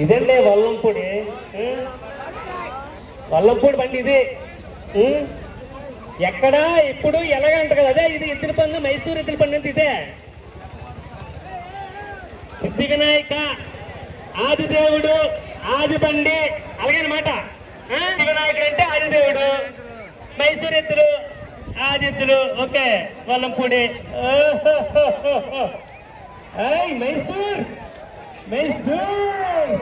ఇదండి వల్లంపూడి? వల్లంపూడి బండి ఇది. ఎక్కడ? ఇప్పుడు ఎలాగంట కదా. అదే ఇది ఇద్దరి పండు మైసూరు ఇద్దరి పండు ఇదే. సిద్ధి వినాయక ఆదిదేవుడు ఆది బండి అలాగనమాట ఆ? వినాయకుడు అంటే ఆదిదేవుడు మైసూరు ఎత్తులు ఆదిత్యులు ఓకే వల్లంపూడి. ఓహోహోహో. ఏయ్ మైసూర్! మైసూర్!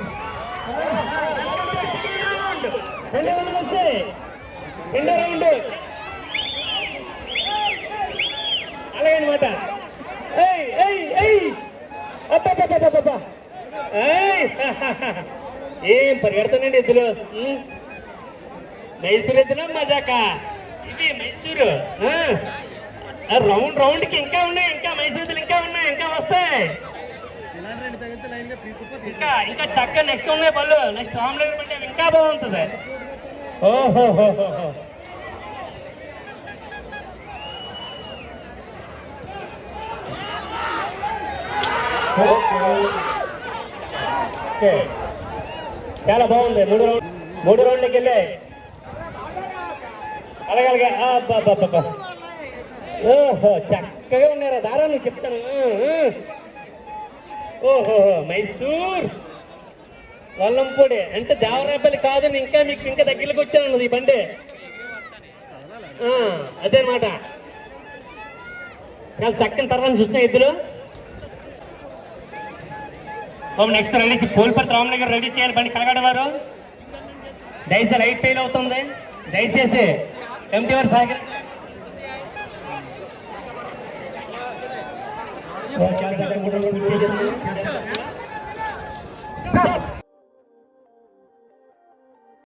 రెండో రౌండ్ వస్తాయి రెండో రౌండ్. అలాగే అనమాట ఏయ్ ఏయ్ ఏయ్! అబ్బబ్బబ్బబ్బబ్బ ఏం పరిగెడతానండి ఎద్దులు? మైసూర్ ఎద్దునా మజాక? ఇది మైసూరు. రౌండ్ రౌండ్కి ఇంకా ఉన్నాయి ఇంకా మైసూర్ ఇంకా ఉన్నాయి ఇంకా వస్తాయి. ఇంకా ఇంకా చక్క నెక్స్ట్ ఉన్నాయి పళ్ళు. నెక్స్ట్ ఆమ్లెట్ అంటే ఇంకా బాగుంటుంది. ఓహో ఓకే. చాలా బాగుంది. మూడు రౌండ్ మూడు రౌండ్లకి వెళ్ళాయి అలాగే. అలాగే అబ్బా. ఓహో చక్కగా ఉన్నారా? దారా నువ్వు చెప్తాను ఓహో మైసూర్. వల్లంపూడి అంటే దేవరాపల్లి కాదు ఇంకా మీకు ఇంకా దగ్గరికి వచ్చాను ఈ బండి. ఆ, అదే అనమాట చాలా చక్కని తర్వాత చూస్తున్నాయి ఇద్దరు. నెక్స్ట్ రెడీ పోల్పర్తి రామనగర్ గారు రెడీ చేయాలి బండి కలగడవారు దయచేసి లైట్ ఫెయిల్ అవుతుంది. దయచేసి ఎంటీ వారు సాగర్ ఓకే,